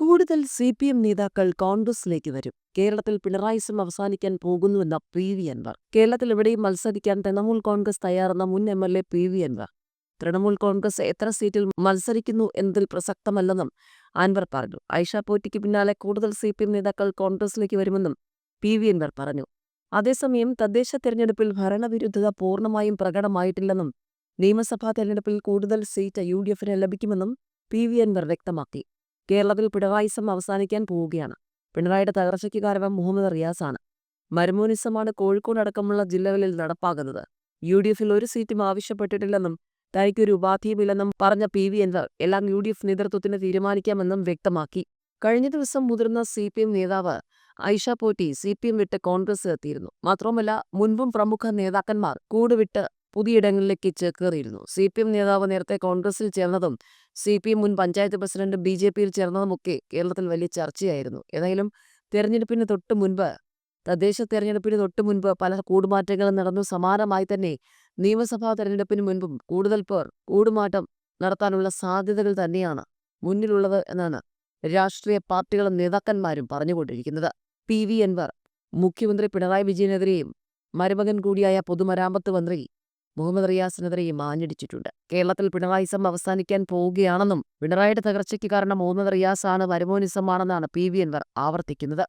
കൂടുതൽ C P M നേതാക്കൾ കോൺഗ്രസിലേക്ക് വരും. കേരളത്തിൽ പിണറായിസം അവസാനിക്കാൻ പോകുന്നുവെന്ന പി വി അൻവർ. കേരളത്തിൽ എവിടെയും മത്സരിക്കാൻ തൃണമൂൽ കോൺഗ്രസ് തയ്യാറെന്ന മുൻ M L A P V Anvar. Trinamool Congress എത്ര സീറ്റിൽ മത്സരിക്കുന്നു എന്നതിൽ പ്രസക്തമല്ലെന്നും അൻവർ പറഞ്ഞു. ഐഷ പോറ്റിക്ക് പിന്നാലെ കൂടുതൽ സി പി എം നേതാക്കൾ കോൺഗ്രസിലേക്ക് വരുമെന്നും പി വി അൻവർ പറഞ്ഞു. അതേസമയം തദ്ദേശ തെരഞ്ഞെടുപ്പിൽ ഭരണവിരുദ്ധത പൂർണമായും പ്രകടമായിട്ടില്ലെന്നും നിയമസഭാ തെരഞ്ഞെടുപ്പിൽ കൂടുതൽ സീറ്റ് യു ഡി എഫിന് ലഭിക്കുമെന്നും പി വി അൻവർ വ്യക്തമാക്കി. കേരളത്തിൽ പിണറായിസം അവസാനിക്കാൻ പോവുകയാണ്. പിണറായിയുടെ തകർച്ചയ്ക്ക് കാരണം മുഹമ്മദ് റിയാസാണ്. മരുമോനിസമാണ് കോഴിക്കോട് അടക്കമുള്ള ജില്ലകളിൽ നടപ്പാകുന്നത് യു ഡി എഫിൽ ഒരു സീറ്റും ആവശ്യപ്പെട്ടിട്ടില്ലെന്നും തനിക്കൊരു ഉപാധിയുമില്ലെന്നും പറഞ്ഞ പി വി അൻവർ എല്ലാം യു ഡി എഫ് നേതൃത്വത്തിന് തീരുമാനിക്കാമെന്നും വ്യക്തമാക്കി. കഴിഞ്ഞ ദിവസം മുതിർന്ന സി പി എം നേതാവ് Aisha Potti C P M വിട്ട് കോൺഗ്രസ് എത്തിയിരുന്നു. മാത്രമല്ല മുൻപും പ്രമുഖ നേതാക്കന്മാർ കൂടുവിട്ട് പുതിയിടങ്ങളിലേക്ക് ചേക്കേറിയിരുന്നു. സി പി എം നേതാവ് നേരത്തെ കോൺഗ്രസിൽ ചേർന്നതും സി പി എം മുൻ പഞ്ചായത്ത് പ്രസിഡന്റ് ബി ജെ പിയിൽ ചേർന്നതുമൊക്കെ കേരളത്തിൽ വലിയ ചർച്ചയായിരുന്നു. ഏതായാലും തെരഞ്ഞെടുപ്പിന് തൊട്ട് മുൻപ് തദ്ദേശ തെരഞ്ഞെടുപ്പിന് തൊട്ട് മുൻപ് പല കൂടുമാറ്റങ്ങളും നടന്നു. സമാനമായി തന്നെ നിയമസഭാ തെരഞ്ഞെടുപ്പിന് മുൻപും കൂടുതൽ പേർ കൂടുമാറ്റം നടത്താനുള്ള സാധ്യതകൾ തന്നെയാണ് മുന്നിലുള്ളത് എന്നാണ് രാഷ്ട്രീയ പാർട്ടികളും നേതാക്കന്മാരും പറഞ്ഞുകൊണ്ടിരിക്കുന്നത്. പി വി അൻവർ മുഖ്യമന്ത്രി പിണറായി വിജയനെതിരെയും മരുമകൻ കൂടിയായ പൊതുമരാമത്ത് മന്ത്രി മുഹമ്മദ് റിയാസിനെതിരെയും ആഞ്ഞടിച്ചിട്ടുണ്ട് കേരളത്തിൽ പിണറായിസം അവസാനിക്കാൻ പോവുകയാണെന്നും പിണറായിയുടെ തകർച്ചയ്ക്ക് കാരണം മുഹമ്മദ് റിയാസാണ് വരുമോനിസമാണെന്നാണ് പി വി എൻവർ ആവർത്തിക്കുന്നത്.